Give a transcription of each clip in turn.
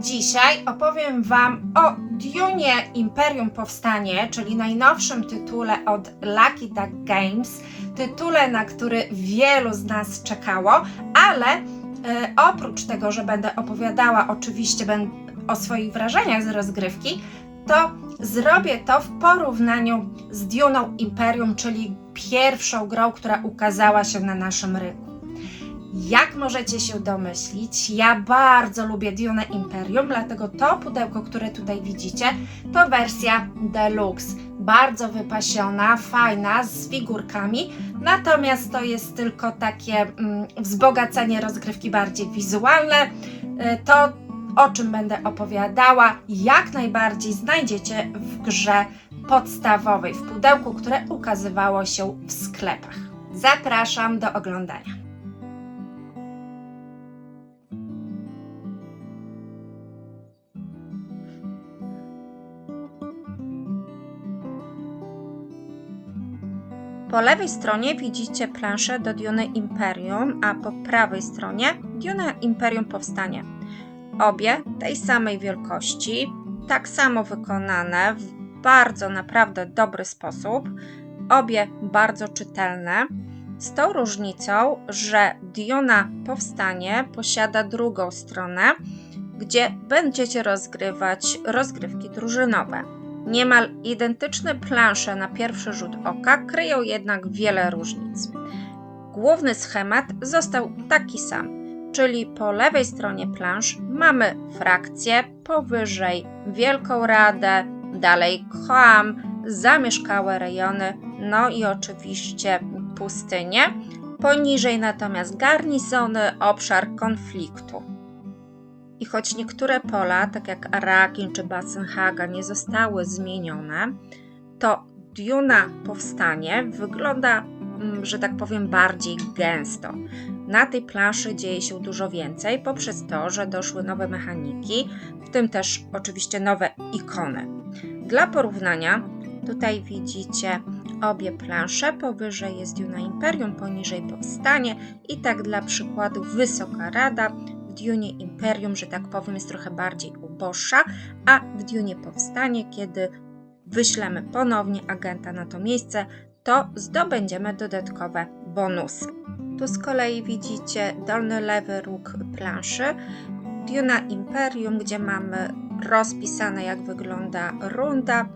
Dzisiaj opowiem Wam o Dune Imperium Powstanie, czyli najnowszym tytule od Lucky Duck Games, tytule, na który wielu z nas czekało, ale e, oprócz tego, że będę opowiadała oczywiście ben- o swoich wrażeniach z rozgrywki, to zrobię to w porównaniu z Duną Imperium, czyli pierwszą grą, która ukazała się na naszym rynku. Jak możecie się domyślić, ja bardzo lubię Dune Imperium, dlatego to pudełko, które tutaj widzicie, to wersja deluxe. Bardzo wypasiona, fajna, z figurkami, natomiast to jest tylko takie mm, wzbogacenie rozgrywki bardziej wizualne. Y, To, o czym będę opowiadała, jak najbardziej znajdziecie w grze podstawowej, w pudełku, które ukazywało się w sklepach. Zapraszam do oglądania. Po lewej stronie widzicie planszę do Dune Imperium, a po prawej stronie Dune Imperium Powstanie. Obie tej samej wielkości, tak samo wykonane w bardzo naprawdę dobry sposób, obie bardzo czytelne, z tą różnicą, że Duna Powstanie posiada drugą stronę, gdzie będziecie rozgrywać rozgrywki drużynowe. Niemal identyczne plansze na pierwszy rzut oka kryją jednak wiele różnic. Główny schemat został taki sam, czyli po lewej stronie plansz mamy frakcje, powyżej Wielką Radę, dalej Khoam, zamieszkałe rejony, no i oczywiście pustynie. Poniżej natomiast garnizony, obszar konfliktu. I choć niektóre pola, tak jak Arakin czy Basenhaga, nie zostały zmienione, to Duna Powstanie wygląda, mm, że tak powiem, bardziej gęsto. Na tej planszy dzieje się dużo więcej poprzez to, że doszły nowe mechaniki, w tym też oczywiście nowe ikony. Dla porównania, tutaj widzicie obie plansze, powyżej jest Duna Imperium, poniżej Powstanie i tak dla przykładu Wysoka Rada, Dune Imperium, że tak powiem, jest trochę bardziej uboższa, a w Dune Powstanie, kiedy wyślemy ponownie agenta na to miejsce, to zdobędziemy dodatkowe bonusy. Tu z kolei widzicie dolny lewy róg planszy Duna Imperium, gdzie mamy rozpisane jak wygląda runda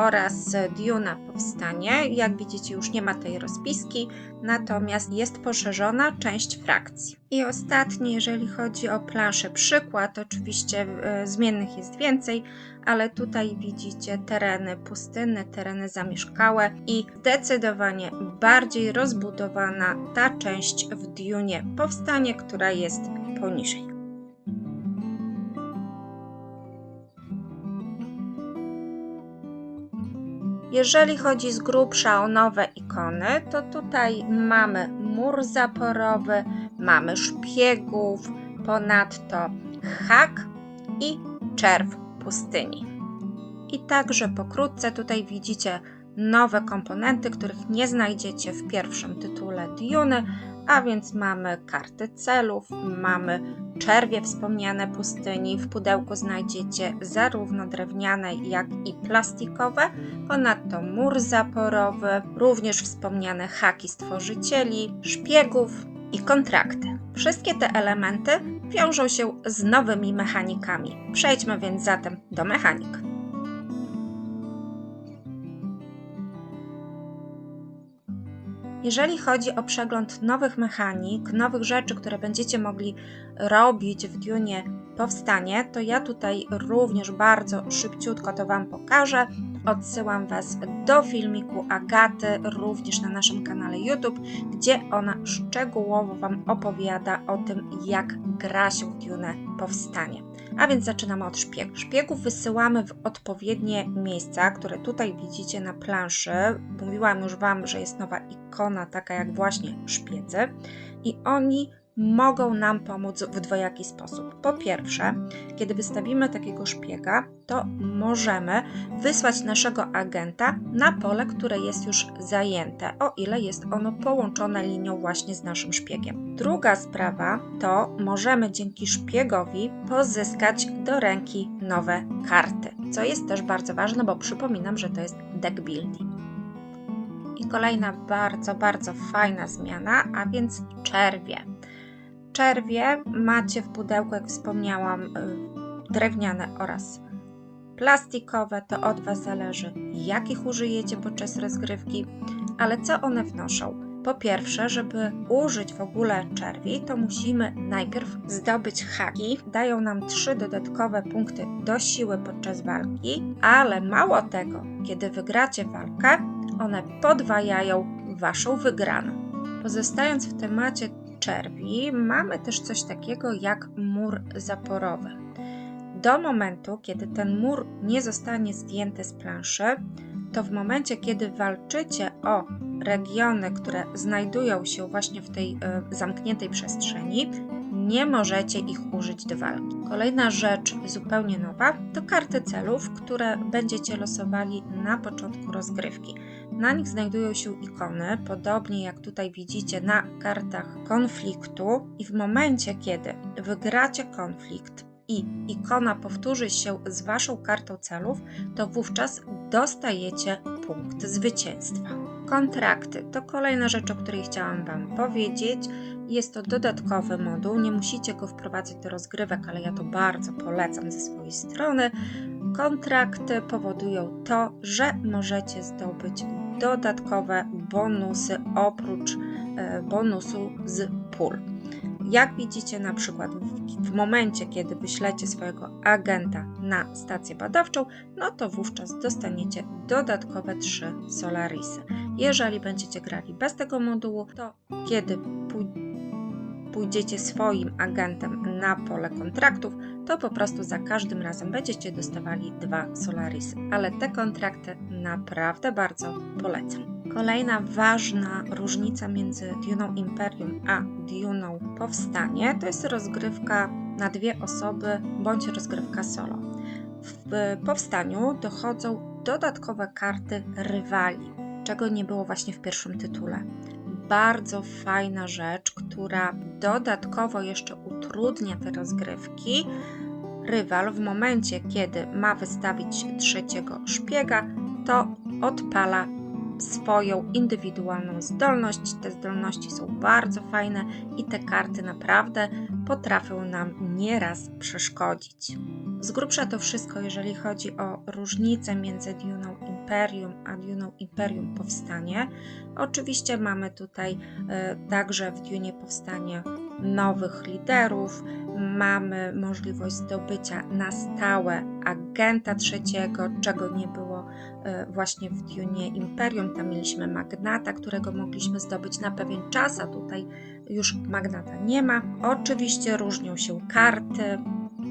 oraz Duna Powstanie. Jak widzicie już nie ma tej rozpiski, natomiast jest poszerzona część frakcji. I ostatni, jeżeli chodzi o planszę przykład, oczywiście e, zmiennych jest więcej, ale tutaj widzicie tereny pustynne, tereny zamieszkałe i zdecydowanie bardziej rozbudowana ta część w Dunie Powstanie, która jest poniżej. Jeżeli chodzi z grubsza o nowe ikony, to tutaj mamy mur zaporowy, mamy szpiegów, ponadto hak i czerw pustyni. I także pokrótce tutaj widzicie nowe komponenty, których nie znajdziecie w pierwszym tytule Dune, a więc mamy karty celów, mamy czerwie wspomniane pustyni. W pudełku znajdziecie zarówno drewniane, jak i plastikowe, ponadto mur zaporowy, również wspomniane haki stworzycieli, szpiegów i kontrakty. Wszystkie te elementy wiążą się z nowymi mechanikami. Przejdźmy więc zatem do mechanik. Jeżeli chodzi o przegląd nowych mechanik, nowych rzeczy, które będziecie mogli robić w Dune Powstanie, to ja tutaj również bardzo szybciutko to Wam pokażę. Odsyłam Was do filmiku Agaty, również na naszym kanale YouTube, gdzie ona szczegółowo Wam opowiada o tym, jak gra się w Dune Powstanie. A więc zaczynamy od szpiegów. Szpiegów wysyłamy w odpowiednie miejsca, które tutaj widzicie na planszy. Mówiłam już Wam, że jest nowa ikona, taka jak właśnie szpiedzy. I oni mogą nam pomóc w dwojaki sposób. Po pierwsze, kiedy wystawimy takiego szpiega, to możemy wysłać naszego agenta na pole, które jest już zajęte, o ile jest ono połączone linią właśnie z naszym szpiegiem. Druga sprawa to możemy dzięki szpiegowi pozyskać do ręki nowe karty, co jest też bardzo ważne, bo przypominam, że to jest deck building. I kolejna bardzo, bardzo fajna zmiana, a więc czerwie. Czerwie macie w pudełku, jak wspomniałam, y, drewniane oraz plastikowe. To od Was zależy, jakich użyjecie podczas rozgrywki, ale co one wnoszą? Po pierwsze, żeby użyć w ogóle czerwi, to musimy najpierw zdobyć haki. Dają nam trzy dodatkowe punkty do siły podczas walki, ale mało tego, kiedy wygracie walkę, one podwajają Waszą wygraną. Pozostając w temacie czerwi, mamy też coś takiego jak mur zaporowy. Do momentu, kiedy ten mur nie zostanie zdjęty z planszy, to w momencie, kiedy walczycie o regiony, które znajdują się właśnie w tej e, zamkniętej przestrzeni, nie możecie ich użyć do walki. Kolejna rzecz zupełnie nowa to karty celów, które będziecie losowali na początku rozgrywki. Na nich znajdują się ikony, podobnie jak tutaj widzicie na kartach konfliktu, i w momencie, kiedy wygracie konflikt i ikona powtórzy się z waszą kartą celów, to wówczas dostajecie punkt zwycięstwa. Kontrakty to kolejna rzecz, o której chciałam Wam powiedzieć. Jest to dodatkowy moduł, nie musicie go wprowadzać do rozgrywek, ale ja to bardzo polecam ze swojej strony. Kontrakty powodują to, że możecie zdobyć dodatkowe bonusy oprócz e, bonusu z pól. Jak widzicie, na przykład w, momencie, kiedy wyślecie swojego agenta na stację badawczą, no to wówczas dostaniecie dodatkowe 3 Solarisy. Jeżeli będziecie grali bez tego modułu, to kiedy pójdziecie swoim agentem na pole kontraktów, to po prostu za każdym razem będziecie dostawali dwa Solarisy. Ale te kontrakty naprawdę bardzo polecam. Kolejna ważna różnica między Duną Imperium a Duną Powstanie to jest rozgrywka na dwie osoby bądź rozgrywka solo. W Powstaniu dochodzą dodatkowe karty rywali, czego nie było właśnie w pierwszym tytule. Bardzo fajna rzecz, która dodatkowo jeszcze utrudnia te rozgrywki. Rywal w momencie, kiedy ma wystawić trzeciego szpiega, to odpala swoją indywidualną zdolność. Te zdolności są bardzo fajne i te karty naprawdę potrafią nam nieraz przeszkodzić. Z grubsza to wszystko, jeżeli chodzi o różnicę między Duną Imperium a Duną Imperium Powstanie. Oczywiście mamy tutaj e, także w Dunie Powstanie nowych liderów, mamy możliwość zdobycia na stałe agenta trzeciego, czego nie było e, właśnie w Dune Imperium. Tam mieliśmy magnata, którego mogliśmy zdobyć na pewien czas, a tutaj już magnata nie ma. Oczywiście różnią się karty,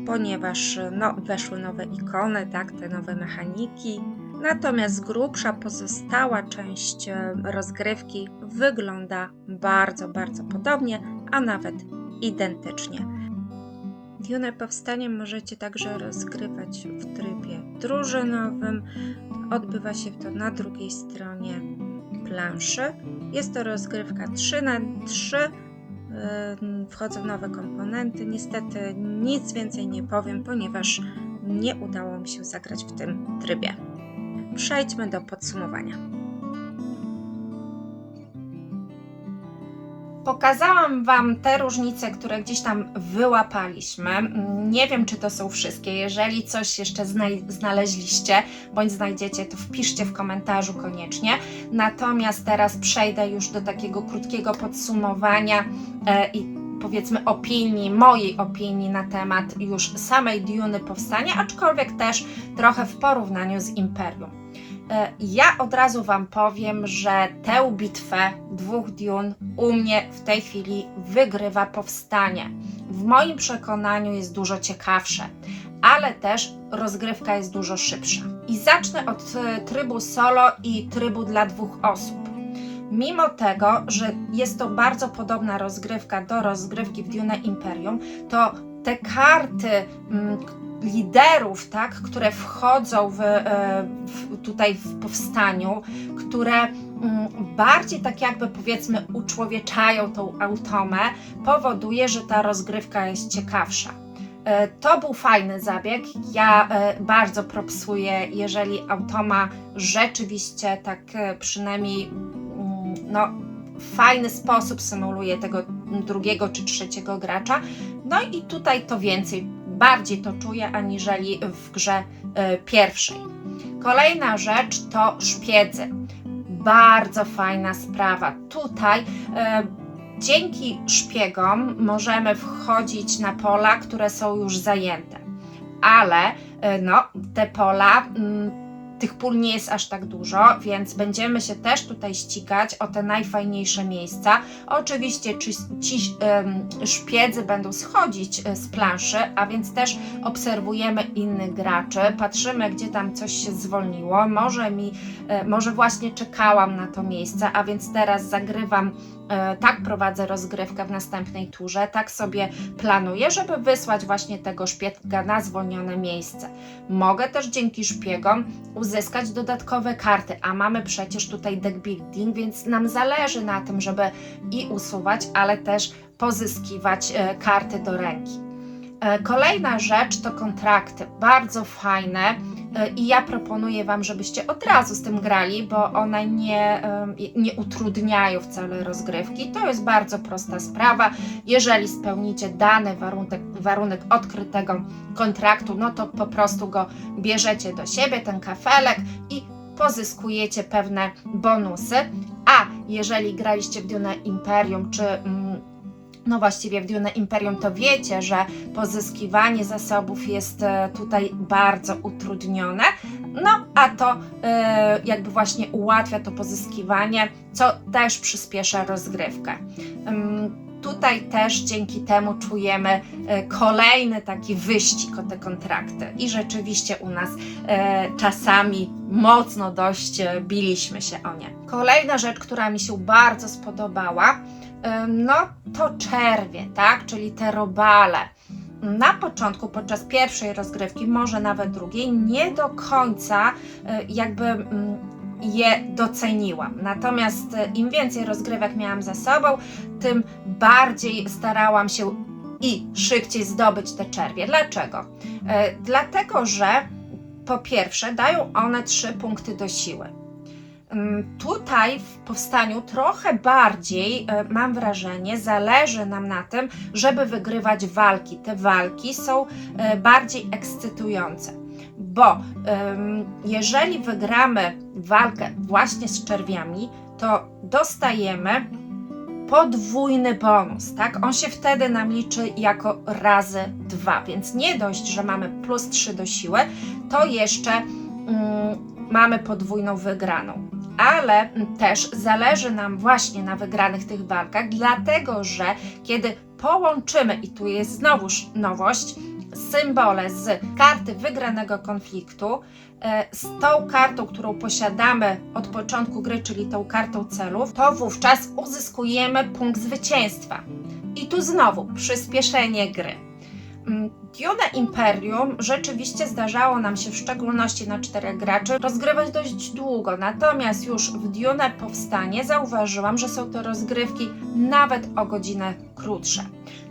ponieważ no, weszły nowe ikony, tak, te nowe mechaniki. Natomiast grubsza pozostała część e, rozgrywki wygląda bardzo, bardzo podobnie, a nawet identycznie. Dune Powstanie możecie także rozgrywać w trybie drużynowym. Odbywa się to na drugiej stronie planszy. Jest to rozgrywka 3 na 3 wchodzą nowe komponenty. Niestety nic więcej nie powiem, ponieważ nie udało mi się zagrać w tym trybie. Przejdźmy do podsumowania. Pokazałam Wam te różnice, które gdzieś tam wyłapaliśmy. Nie wiem, czy to są wszystkie. Jeżeli coś jeszcze znaleźliście bądź znajdziecie, to wpiszcie w komentarzu koniecznie. Natomiast teraz przejdę już do takiego krótkiego podsumowania e, i powiedzmy opinii, mojej opinii na temat już samej Duny powstania, aczkolwiek też trochę w porównaniu z Imperium. E, ja od razu Wam powiem, że tę bitwę dwóch Dune u mnie w tej chwili wygrywa powstanie. W moim przekonaniu jest dużo ciekawsze, ale też rozgrywka jest dużo szybsza. I zacznę od e, trybu solo i trybu dla dwóch osób. mimo tego, że jest to bardzo podobna rozgrywka do rozgrywki w Dune Imperium, to te karty mm, liderów, tak, które wchodzą w, e, w, tutaj w powstaniu, które mm, bardziej tak jakby powiedzmy uczłowieczają tą automę, powoduje, że ta rozgrywka jest ciekawsza. E, To był fajny zabieg. Ja e, bardzo propsuję, jeżeli automa rzeczywiście tak przynajmniej mm, no, w fajny sposób symuluje tego drugiego czy trzeciego gracza. No i tutaj to więcej, bardziej to czuję aniżeli w grze e, pierwszej. Kolejna rzecz to szpiedzy. Bardzo fajna sprawa. Tutaj e, dzięki szpiegom możemy wchodzić na pola, które są już zajęte. Ale e, no, te pola, mm, tych pól nie jest aż tak dużo, więc będziemy się też tutaj ścigać o te najfajniejsze miejsca. Oczywiście ci, ci szpiedzy będą schodzić e, z planszy, a więc też obserwujemy innych graczy, patrzymy, gdzie tam coś się zwolniło. Może mi, e, może właśnie czekałam na to miejsce, a więc teraz zagrywam, e, tak prowadzę rozgrywkę w następnej turze, tak sobie planuję, żeby wysłać właśnie tego szpiega na zwolnione miejsce. Mogę też dzięki szpiegom dodatkowe karty, a mamy przecież tutaj deck building, więc nam zależy na tym, żeby i usuwać, ale też pozyskiwać e, karty do ręki. E, Kolejna rzecz to kontrakty, bardzo fajne i ja proponuję Wam, żebyście od razu z tym grali, bo one nie, nie utrudniają wcale rozgrywki. To jest bardzo prosta sprawa. Jeżeli spełnicie dany warunek, warunek odkrytego kontraktu, no to po prostu go bierzecie do siebie, ten kafelek i pozyskujecie pewne bonusy. A jeżeli graliście w Dune Imperium, czy mm, no właściwie w Dune Imperium, to wiecie, że pozyskiwanie zasobów jest e, tutaj bardzo utrudnione. No, a to e, jakby właśnie ułatwia to pozyskiwanie, co też przyspiesza rozgrywkę. Tutaj też dzięki temu czujemy e, kolejny taki wyścig o te kontrakty. I rzeczywiście u nas czasami mocno dość biliśmy się o nie. Kolejna rzecz, która mi się bardzo spodobała, no to czerwie, tak, czyli te robale. Na początku, podczas pierwszej rozgrywki, może nawet drugiej, nie do końca y, jakby mm, je doceniłam. Natomiast y, im więcej rozgrywek miałam za sobą, tym bardziej starałam się i szybciej zdobyć te czerwie. Dlaczego? Y, Dlatego, że po pierwsze dają one trzy punkty do siły. Tutaj w powstaniu trochę bardziej, e, mam wrażenie, zależy nam na tym, żeby wygrywać walki. Te walki są e, bardziej ekscytujące, bo jeżeli wygramy walkę właśnie z czerwiami, to dostajemy podwójny bonus, tak? On się wtedy nam liczy jako razy dwa, więc nie dość, że mamy plus 3 do siły, to jeszcze mm, mamy podwójną wygraną ale też zależy nam właśnie na wygranych tych walkach, dlatego że kiedy połączymy, i tu jest znowuż nowość, symbole z karty wygranego konfliktu e, z tą kartą, którą posiadamy od początku gry, czyli tą kartą celów, to wówczas uzyskujemy punkt zwycięstwa. I tu znowu przyspieszenie gry. Dune Imperium rzeczywiście zdarzało nam się, w szczególności na czterech graczy, rozgrywać dość długo. Natomiast już w Dune Powstanie zauważyłam, że są to rozgrywki nawet o godzinę krótsze.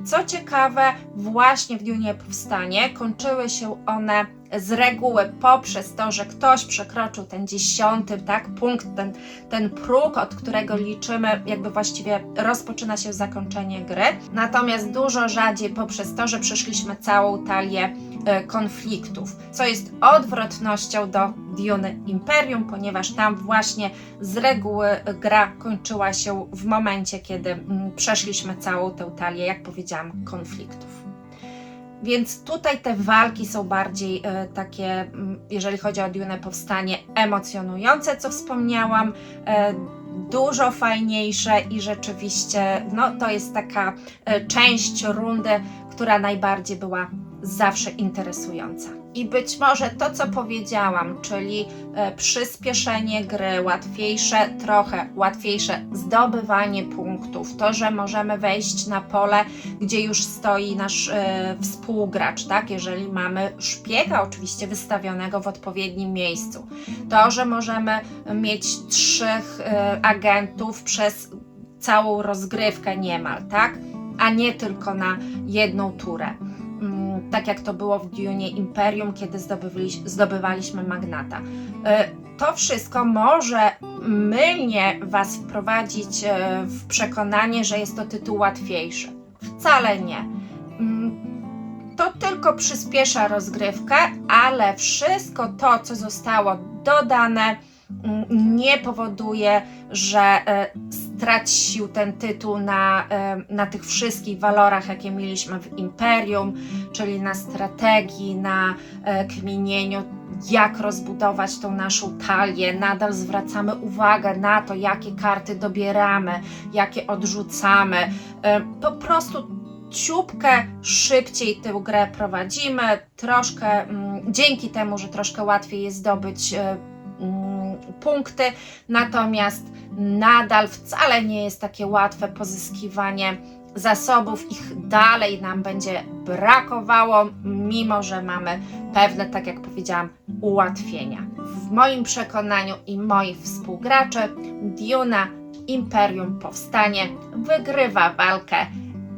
Co ciekawe, właśnie w Dune Powstanie kończyły się one z reguły poprzez to, że ktoś przekroczył ten dziesiąty tak, punkt, ten, ten próg, od którego liczymy, jakby właściwie rozpoczyna się zakończenie gry. Natomiast dużo rzadziej poprzez to, że przeszliśmy całą talię e, konfliktów, co jest odwrotnością do Dune Imperium, ponieważ tam właśnie z reguły gra kończyła się w momencie, kiedy mm, przeszliśmy całą tę talię, jak powiedziałam, konfliktów. Więc tutaj te walki są bardziej e, takie, mm, jeżeli chodzi o Dune Powstanie, emocjonujące, co wspomniałam, e, dużo fajniejsze i rzeczywiście no, to jest taka część rundy, która najbardziej była zawsze interesująca. I być może to, co powiedziałam, czyli e, przyspieszenie gry, łatwiejsze, trochę łatwiejsze zdobywanie punktów, to, że możemy wejść na pole, gdzie już stoi nasz e, współgracz, tak? Jeżeli mamy szpiega, oczywiście wystawionego w odpowiednim miejscu, to, że możemy mieć trzech e, agentów przez całą rozgrywkę niemal, tak? A nie tylko na jedną turę. Tak jak to było w Dune Imperium, kiedy zdobywali- zdobywaliśmy magnata. E, To wszystko może mylnie Was wprowadzić e, w przekonanie, że jest to tytuł łatwiejszy. Wcale nie. Mm, To tylko przyspiesza rozgrywkę, ale wszystko to, co zostało dodane, mm, nie powoduje, że stracił ten tytuł na, na tych wszystkich walorach, jakie mieliśmy w Imperium, czyli na strategii, na e, kminieniu, jak rozbudować tą naszą talię. Nadal zwracamy uwagę na to, jakie karty dobieramy, jakie odrzucamy. Po prostu ciupkę szybciej tę grę prowadzimy, troszkę mm, dzięki temu, że troszkę łatwiej jest zdobyć e, punkty, natomiast nadal wcale nie jest takie łatwe pozyskiwanie zasobów, ich dalej nam będzie brakowało, mimo że mamy pewne, tak jak powiedziałam, ułatwienia. W moim przekonaniu i moich współgraczy Duna Imperium Powstanie wygrywa walkę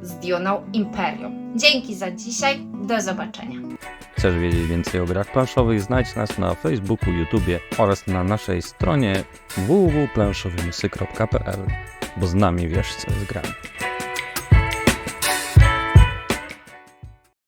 z Duną Imperium. Dzięki za dzisiaj, do zobaczenia. Chcesz wiedzieć więcej o grach planszowych? Znajdź nas na Facebooku, YouTubie oraz na naszej stronie www.planszowymysy.pl, bo z nami wiesz co jest grane.